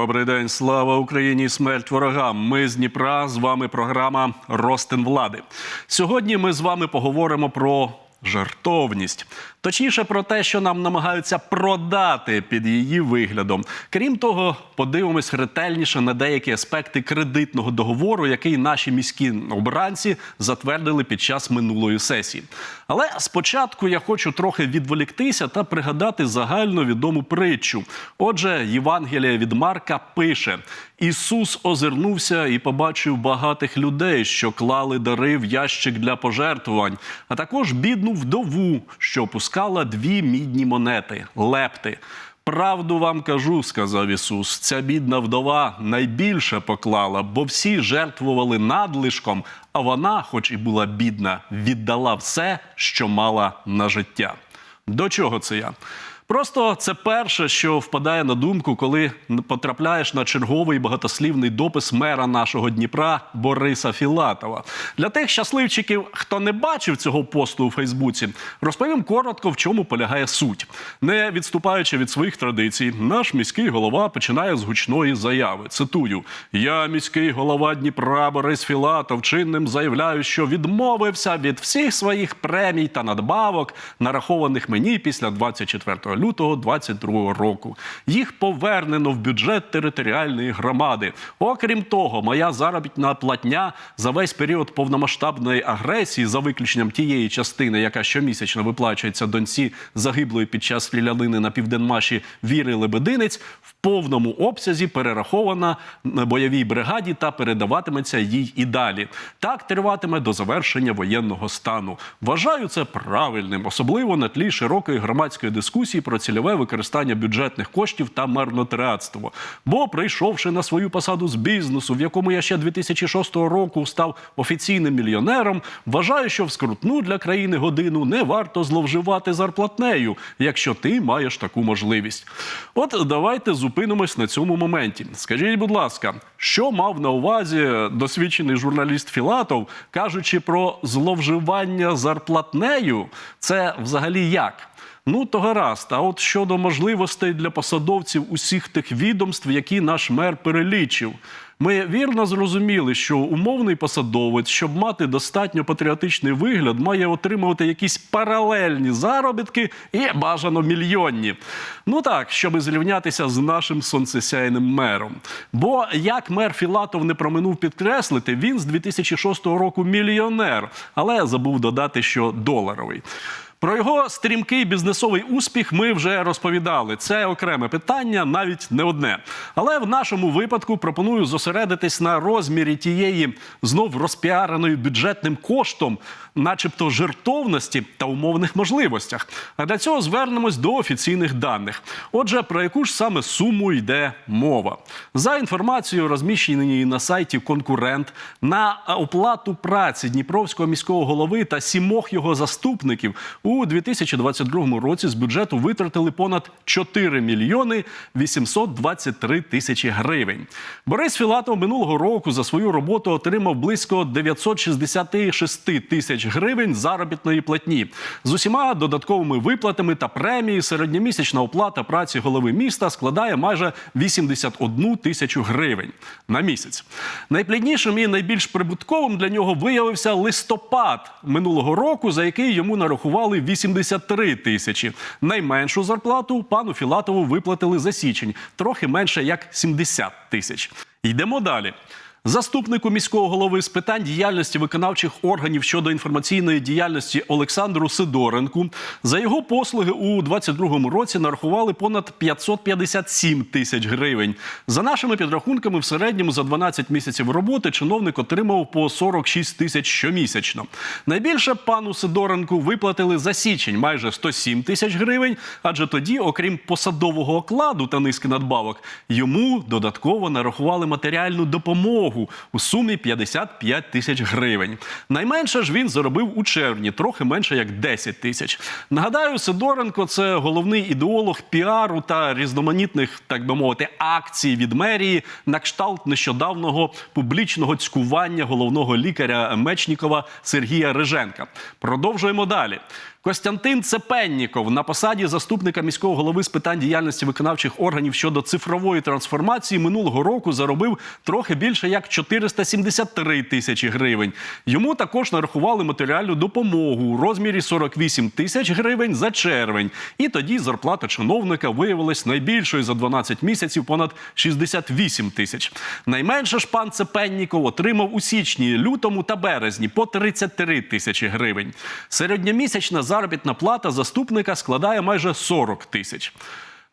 Добрий день, слава Україні, смерть ворогам. Ми з Дніпра. З вами програма Ростин влади. Сьогодні ми з вами поговоримо про жертовність. Точніше, про те, що нам намагаються продати під її виглядом. Крім того, подивимось ретельніше на деякі аспекти кредитного договору, який наші міські обранці затвердили під час минулої сесії. Але спочатку я хочу трохи відволіктися та пригадати загально відому притчу. Отже, Євангелія від Марка пише: Ісус озирнувся і побачив багатих людей, що клали дари в ящик для пожертвувань, а також бідну вдову, що опускала дві мідні монети лепти. Правду вам кажу, сказав Ісус. Ця бідна вдова найбільше поклала, бо всі жертвували надлишком, а вона, хоч і була бідна, віддала все, що мала на життя. До чого це я? Просто це перше, що впадає на думку, коли потрапляєш на черговий багатослівний допис мера нашого Дніпра Бориса Філатова. Для тих щасливчиків, хто не бачив цього посту у Фейсбуці, розповім коротко, в чому полягає суть. Не відступаючи від своїх традицій, наш міський голова починає з гучної заяви. Цитую: Я, міський голова Дніпра Борис Філатов, чинним заявляю, що відмовився від всіх своїх премій та надбавок, нарахованих мені після 24 лютого 22 року. Їх повернено в бюджет територіальної громади. Окрім того, моя заробітна платня за весь період повномасштабної агресії, за виключенням тієї частини, яка щомісячно виплачується доньці загиблої під час стрілянини на південмаші Віри Лебединець, в повному обсязі перерахована бойовій бригаді та передаватиметься їй і далі. Так триватиме до завершення воєнного стану. Вважаю це правильним, особливо на тлі широкої громадської дискусії про цільове використання бюджетних коштів та марнотратство. Бо, прийшовши на свою посаду з бізнесу, в якому я ще 2006 року став офіційним мільйонером, вважаю, що в скрутну для країни годину не варто зловживати зарплатнею, якщо ти маєш таку можливість. От давайте зупинимось на цьому моменті. Скажіть, будь ласка, що мав на увазі досвідчений журналіст Філатов, кажучи про зловживання зарплатнею, це взагалі як? Ну, то гаразд. А от щодо можливостей для посадовців усіх тих відомств, які наш мер перелічив. Ми вірно зрозуміли, що умовний посадовець, щоб мати достатньо патріотичний вигляд, має отримувати якісь паралельні заробітки і бажано мільйонні. Ну так, щоб зрівнятися з нашим сонцесяйним мером. Бо як мер Філатов не проминув підкреслити, він з 2006 року мільйонер, але забув додати, що доларовий. Про його стрімкий бізнесовий успіх ми вже розповідали. Це окреме питання, навіть не одне. Але в нашому випадку пропоную зосередитись на розмірі тієї знов розпіареної бюджетним коштом, начебто жертовності та умовних можливостях. А для цього звернемось до офіційних даних. Отже, про яку ж саме суму йде мова? За інформацією, розміщеною на сайті конкурент на оплату праці Дніпровського міського голови та сімох його заступників у 2022 році з бюджету витратили понад 4 мільйони 823 тисячі гривень. Борис Філатов минулого року за свою роботу отримав близько 966 тисяч гривень заробітної платні. З усіма додатковими виплатами та премії середньомісячна оплата праці голови міста складає майже 81 тисячу гривень на місяць. Найпліднішим і найбільш прибутковим для нього виявився листопад минулого року, за який йому нарахували 83 тисячі. Найменшу зарплату пану Філатову виплатили за січень, трохи менше як 70 тисяч. Йдемо далі. Заступнику міського голови з питань діяльності виконавчих органів щодо інформаційної діяльності Олександру Сидоренку за його послуги у 2022 році нарахували понад 557 тисяч гривень. За нашими підрахунками, в середньому за 12 місяців роботи чиновник отримав по 46 тисяч щомісячно. Найбільше пану Сидоренку виплатили за січень майже 107 тисяч гривень, адже тоді, окрім посадового окладу та низки надбавок, йому додатково нарахували матеріальну допомогу у сумі 55 тисяч гривень. Найменше ж він заробив у червні, трохи менше як 10 тисяч. Нагадаю, Сидоренко це головний ідеолог піару та різноманітних, так би мовити, акцій від мерії на кшталт нещодавного публічного цькування головного лікаря Мечнікова Сергія Риженка. Продовжуємо далі. Костянтин Цепенніков на посаді заступника міського голови з питань діяльності виконавчих органів щодо цифрової трансформації минулого року заробив трохи більше як 473 тисячі гривень. Йому також нарахували матеріальну допомогу у розмірі 48 тисяч гривень за червень. І тоді зарплата чиновника виявилась найбільшою за 12 місяців понад 68 тисяч. Найменше ж пан Цепенніков отримав у січні, лютому та березні по 33 тисячі гривень. Середньомісячна заробітна плата заступника складає майже 40 тисяч.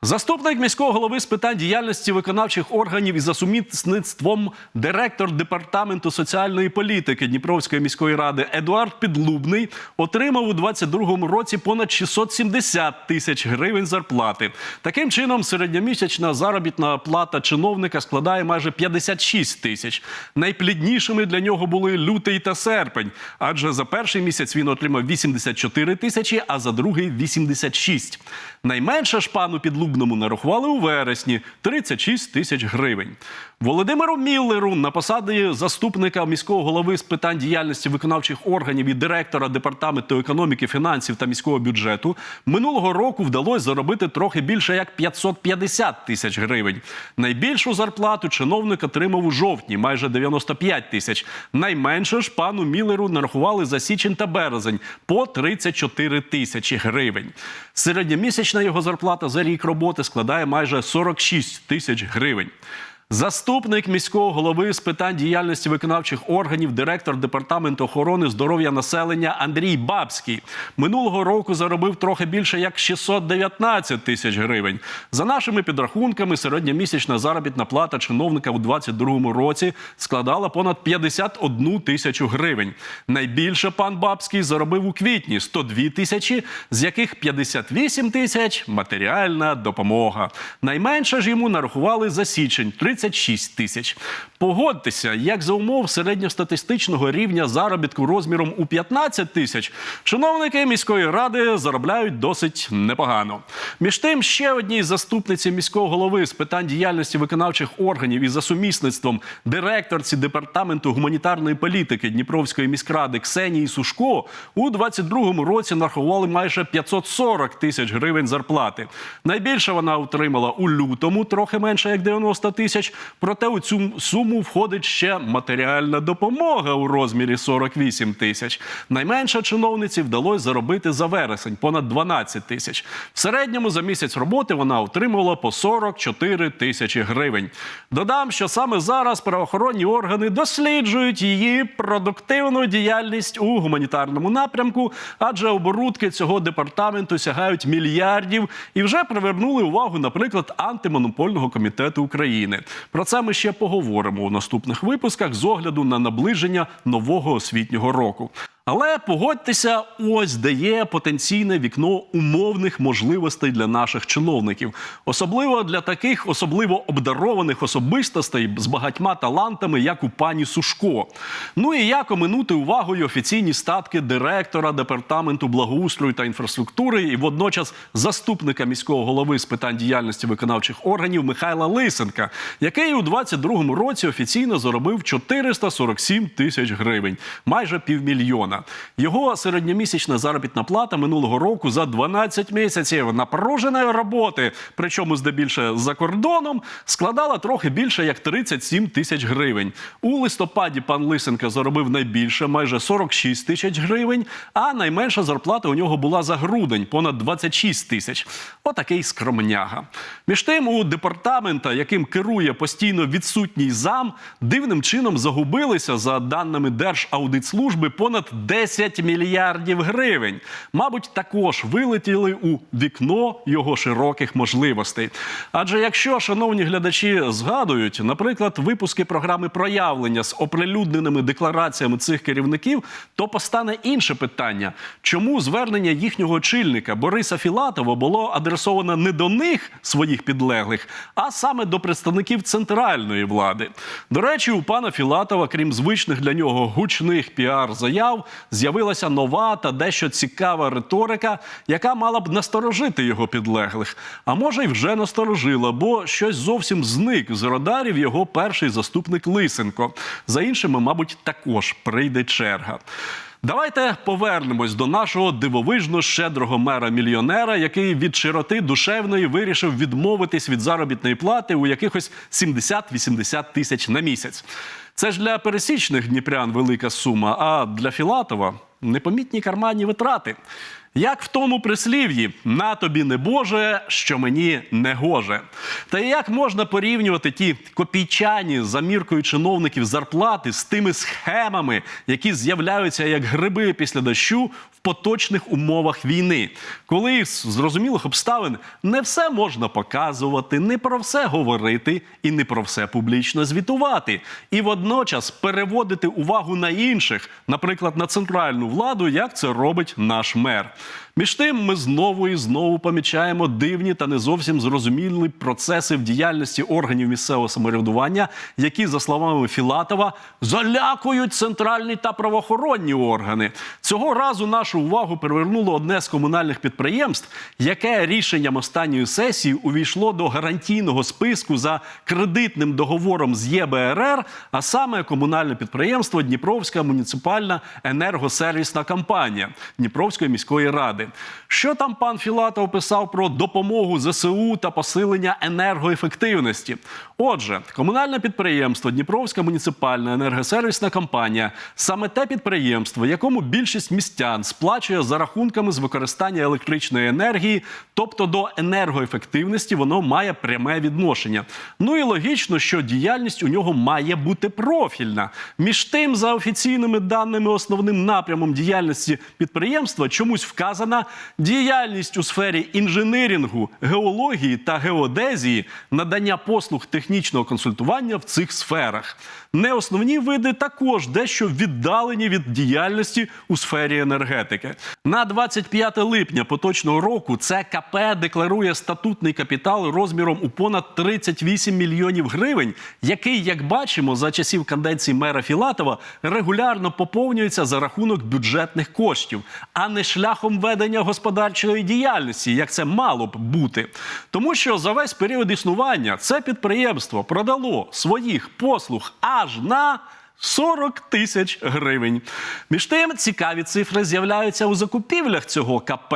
Заступник міського голови з питань діяльності виконавчих органів і за сумісництвом директор департаменту соціальної політики Дніпровської міської ради Едуард Підлубний отримав у 2022 році понад 670 тисяч гривень зарплати. Таким чином, середньомісячна заробітна плата чиновника складає майже 56 тисяч. Найпліднішими для нього були лютий та серпень, адже за перший місяць він отримав 84 тисячі, а за другий 86. Найменше ж пану Підлубному нарахували у вересні 36 тисяч гривень. Володимиру Міллеру на посаді заступника міського голови з питань діяльності виконавчих органів і директора департаменту економіки, фінансів та міського бюджету минулого року вдалося заробити трохи більше як 550 тисяч гривень. Найбільшу зарплату чиновник отримав у жовтні, майже 95 тисяч. Найменше ж пану Міллеру нарахували за січень та березень по 34 тисячі гривень. Середньомісячна його зарплата за рік роботи складає майже 46 тисяч гривень. Заступник міського голови з питань діяльності виконавчих органів, директор департаменту охорони здоров'я населення Андрій Бабський минулого року заробив трохи більше як 619 тисяч гривень. За нашими підрахунками, середньомісячна заробітна плата чиновника у 2022 році складала понад 51 тисячу гривень. Найбільше пан Бабський заробив у квітні 102 тисячі, з яких 58 тисяч матеріальна допомога. Найменше ж йому нарахували за січень 36 тисяч. Погодьтеся, як за умов середньостатистичного рівня заробітку розміром у 15 тисяч, чиновники міської ради заробляють досить непогано. Між тим, ще одній заступниці міського голови з питань діяльності виконавчих органів і за сумісництвом директорці департаменту гуманітарної політики Дніпровської міськради Ксенії Сушко у 22-му році нарахували майже 540 тисяч гривень зарплати. Найбільше вона отримала у лютому, трохи менше як 90 тисяч. Проте у цю суму входить ще матеріальна допомога у розмірі 48 тисяч. Найменше чиновниці вдалося заробити за вересень понад 12 тисяч. В середньому за місяць роботи вона отримувала по 44 тисячі гривень. Додам, що саме зараз правоохоронні органи досліджують її продуктивну діяльність у гуманітарному напрямку, адже оборудки цього департаменту сягають мільярдів і вже привернули увагу, наприклад, антимонопольного комітету України. Про це ми ще поговоримо у наступних випусках з огляду на наближення нового освітнього року. Але погодьтеся, ось де є потенційне вікно умовних можливостей для наших чиновників, особливо для таких особливо обдарованих особистостей з багатьма талантами, як у пані Сушко. Ну і як оминути увагою офіційні статки директора департаменту благоустрою та інфраструктури і водночас заступника міського голови з питань діяльності виконавчих органів Михайла Лисенка, який у 22-му році офіційно заробив 447 тисяч гривень, майже півмільйона. Його середньомісячна заробітна плата минулого року за 12 місяців напруженої роботи, причому здебільше за кордоном, складала трохи більше як 37 тисяч гривень. У листопаді пан Лисенка заробив найбільше, майже 46 тисяч гривень, а найменша зарплата у нього була за грудень понад 26 тисяч. Отакий скромняга. Між тим, у департамента, яким керує постійно відсутній зам, дивним чином загубилися за даними Держаудитслужби понад 10 мільярдів гривень. Мабуть, також вилетіли у вікно його широких можливостей. Адже якщо, шановні глядачі, згадують, наприклад, випуски програми проявлення з оприлюдненими деклараціями цих керівників, то постане інше питання: чому звернення їхнього очільника Бориса Філатова було адресовано не до них, своїх підлеглих, а саме до представників центральної влади. До речі, у пана Філатова, крім звичних для нього гучних піар-заяв, з'явилася нова та дещо цікава риторика, яка мала б насторожити його підлеглих. А може, й вже насторожила, бо щось зовсім зник з радарів його перший заступник Лисенко. За іншими, мабуть, також прийде черга. Давайте повернемось до нашого дивовижно щедрого мера-мільйонера, який від широти душевної вирішив відмовитись від заробітної плати у якихось 70-80 тисяч на місяць. Це ж для пересічних дніпрян велика сума, а для Філатова непомітні карманні витрати. Як в тому прислів'ї на тобі не Боже, що мені не гоже. Та як можна порівнювати ті копійчані за міркою чиновників зарплати з тими схемами, які з'являються як гриби після дощу в поточних умовах війни, коли з зрозумілих обставин не все можна показувати, не про все говорити і не про все публічно звітувати, і водночас переводити увагу на інших, наприклад, на центральну владу, як це робить наш мер. Між тим, ми знову і знову помічаємо дивні та не зовсім зрозумілі процеси в діяльності органів місцевого самоврядування, які, за словами Філатова, залякують центральні та правоохоронні органи. Цього разу нашу увагу привернуло одне з комунальних підприємств, яке рішенням останньої сесії увійшло до гарантійного списку за кредитним договором з ЄБРР, а саме комунальне підприємство Дніпровська муніципальна енергосервісна компанія Дніпровської міської ради. Що там пан Філатов писав про допомогу ЗСУ та посилення енергоефективності? Отже, комунальне підприємство Дніпровська муніципальна енергосервісна компанія саме те підприємство, якому більшість містян сплачує за рахунками з використання електричної енергії, тобто до енергоефективності воно має пряме відношення. Ну і логічно, що діяльність у нього має бути профільна. Між тим, за офіційними даними, основним напрямом діяльності підприємства чомусь вказана діяльність у сфері інженерінгу, геології та геодезії, надання послуг технічного консультування в цих сферах. Не основні види також дещо віддалені від діяльності у сфері енергетики. На 25 липня поточного року це КП декларує статутний капітал розміром у понад 38 мільйонів гривень, який, як бачимо, за часів канденції мера Філатова регулярно поповнюється за рахунок бюджетних коштів, а не шляхом ведення господарчої діяльності, як це мало б бути. Тому що за весь період існування це підприємство продало своїх послуг аж на 40 тисяч гривень. Між тим, цікаві цифри з'являються у закупівлях цього КП.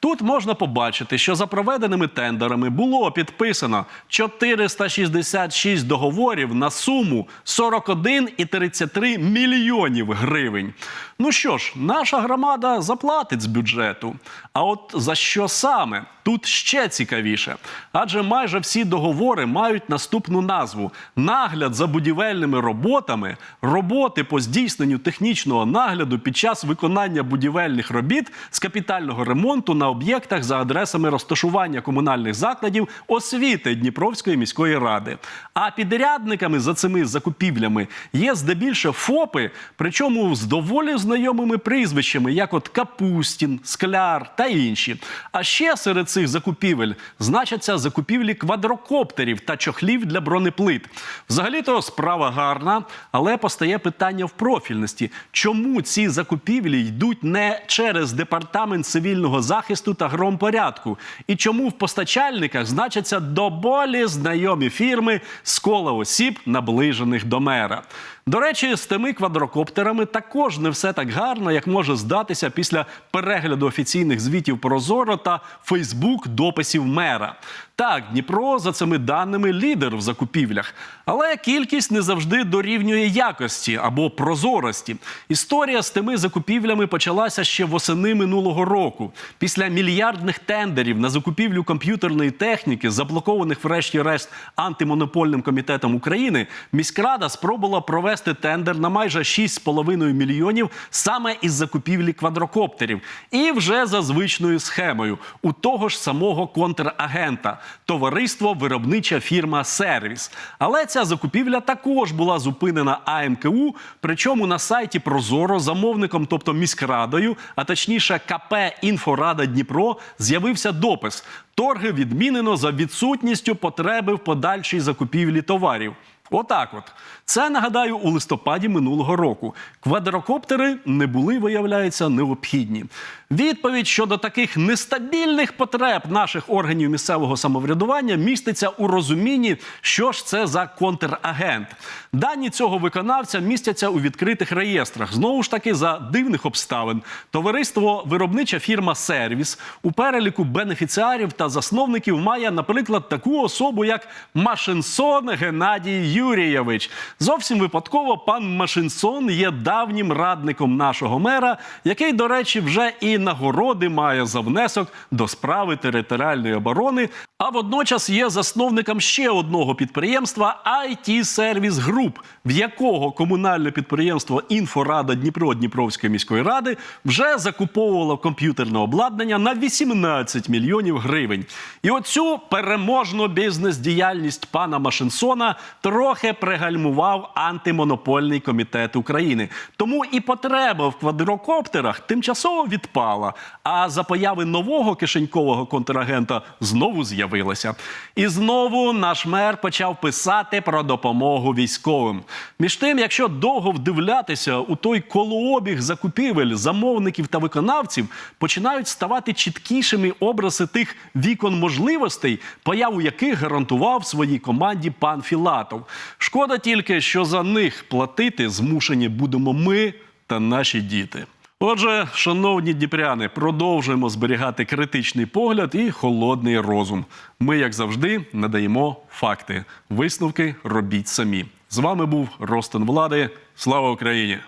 Тут можна побачити, що за проведеними тендерами було підписано 466 договорів на суму 41,33 мільйонів гривень. Ну що ж, наша громада заплатить з бюджету. А от за що саме? Тут ще цікавіше. Адже майже всі договори мають наступну назву: нагляд за будівельними роботами, роботи по здійсненню технічного нагляду під час виконання будівельних робіт з капітального ремонту на об'єктах за адресами розташування комунальних закладів освіти Дніпровської міської ради. А підрядниками за цими закупівлями є здебільшого ФОПи, причому з доволі знайомими прізвищами, як от Капустін, Скляр та інші. А ще серед цих закупівель значаться закупівлі квадрокоптерів та чохлів для бронеплит. Взагалі-то справа гарна, але постає питання в профільності. Чому ці закупівлі йдуть не через департамент цивільного захисту та громпорядку? І чому в постачальниках значаться доволі знайомі фірми з кола осіб, наближених до мера? До речі, з тими квадрокоптерами також не все так гарно, як може здатися після перегляду офіційних звітів Прозоро та Фейсбук дописів мера. Так, Дніпро за цими даними лідер в закупівлях, але кількість не завжди дорівнює якості або прозорості. Історія з тими закупівлями почалася ще восени минулого року. Після мільярдних тендерів на закупівлю комп'ютерної техніки, заблокованих врешті-решт антимонопольним комітетом України, міськрада спробувала провести тендер на майже 6,5 мільйонів саме із закупівлі квадрокоптерів, і вже за звичною схемою у того ж самого контрагента товариство виробнича фірма Сервіс. Але ця закупівля також була зупинена АМКУ. Причому на сайті Прозоро замовником, тобто міськрадою, а точніше КП Інфорада Дніпро, з'явився допис. Торги відмінено за відсутністю потреби в подальшій закупівлі товарів. Отак, от це нагадаю у листопаді минулого року. Квадрокоптери не були, виявляється, необхідні. Відповідь щодо таких нестабільних потреб наших органів місцевого самоврядування міститься у розумінні, що ж це за контрагент. Дані цього виконавця містяться у відкритих реєстрах. Знову ж таки, за дивних обставин. Товариство виробнича фірма Сервіс у переліку бенефіціарів та засновників має, наприклад, таку особу, як Машинсон Геннадій Юрійович. Зовсім випадково пан Машинсон є давнім радником нашого мера, який, до речі, вже і нагороди має за внесок до справи територіальної оборони, а водночас є засновником ще одного підприємства IT Service Group, в якого комунальне підприємство Інфорада Дніпро Дніпровської міської ради вже закуповувало комп'ютерне обладнання на 18 мільйонів гривень. І оцю переможну бізнес-діяльність пана Машинсона трохи пригальмував антимонопольний комітет України. Тому і потреба в квадрокоптерах тимчасово відпала. А за появи нового кишенькового контрагента знову з'явилася. І знову наш мер почав писати про допомогу військовим. Між тим, якщо довго вдивлятися у той колообіг закупівель, замовників та виконавців, починають ставати чіткішими образи тих вікон можливостей, появу яких гарантував своїй команді пан Філатов. Шкода тільки, що за них платити змушені будемо ми та наші діти. Отже, шановні дніпряни, продовжуємо зберігати критичний погляд і холодний розум. Ми, як завжди, надаємо факти. Висновки робіть самі. З вами був Ростен Влади. Слава Україні!